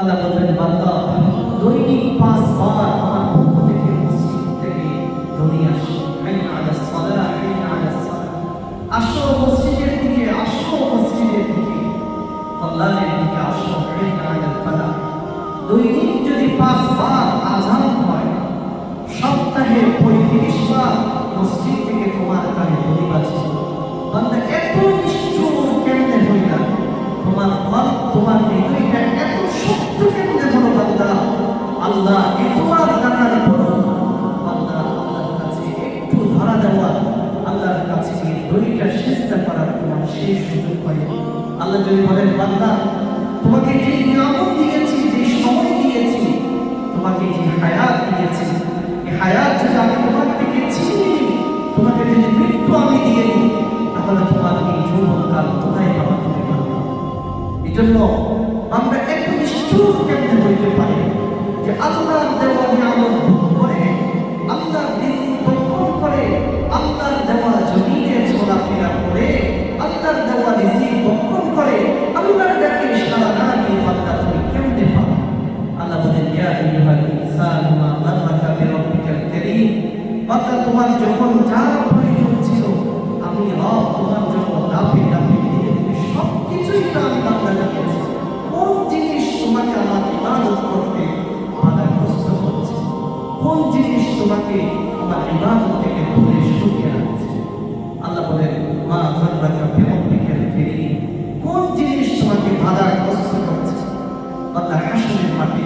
আল্লাহ বলবেন, বান্দা, দৈনিক পাঁচবার আমার পক্ষ থেকে মসজিদ থেকে ধ্বনি আসে। আসো মসজিদের দিকে, আসো মসজিদের দিকে। দিকে আসো দৈনিক যদি পাঁচবার আজান হয়, সপ্তাহে পঁয়ত্রিশ বার মসজিদ থেকে তোমার কানে ধ্বনি বাজছে। বান্দা, এত নিষ্ঠুর কেমনে তোমার মন তোমার হৃদয়টা আল্লাহ এ তোমার দানার পড়ো বান্দা আল্লাহর কাছে একটু ধরা দেওয়া, আল্লাহর কাছে গিয়ে দড়িটা চেষ্টা করার তোমার সেই সুযোগ হয় আল্লাহ যদি বলেন, বান্দা, তোমাকে যে নিয়ামত দিয়েছি, যে সময় দিয়েছি, তোমাকে যে হায়াত দিয়েছি এই হায়াত যদি আমি তোমার থেকে ছিনিয়ে নিই, তোমাকে যদি মৃত্যু আমি দিয়ে দিই, তাহলে তোমার এই যৌবনকাল কোথায় পাবা তুমি পাবা আমরা একটু নিষ্ঠুর কেমনে হইতে পারি? আইয়ুহাল ইনসানু মা গাররাকা বিরাব্বিকাল কারীম বান্দা তোমার যখন যা প্রয়োজন ছিল আমি রব তোমার জন্য দাপে কোন জিনিস তোমাকে আমার ইবাদত করতে বাধাগ্রস্ত হচ্ছে কোন জিনিস তোমাকে আমার ইবাদত থেকে দূরে সরিয়ে আল্লাহ বলেন, মা বিরাব্বিকাল কোন জিনিস তোমাকে বাধাগ্রস্ত করছে? আল্লাহ হাসনের মাঠে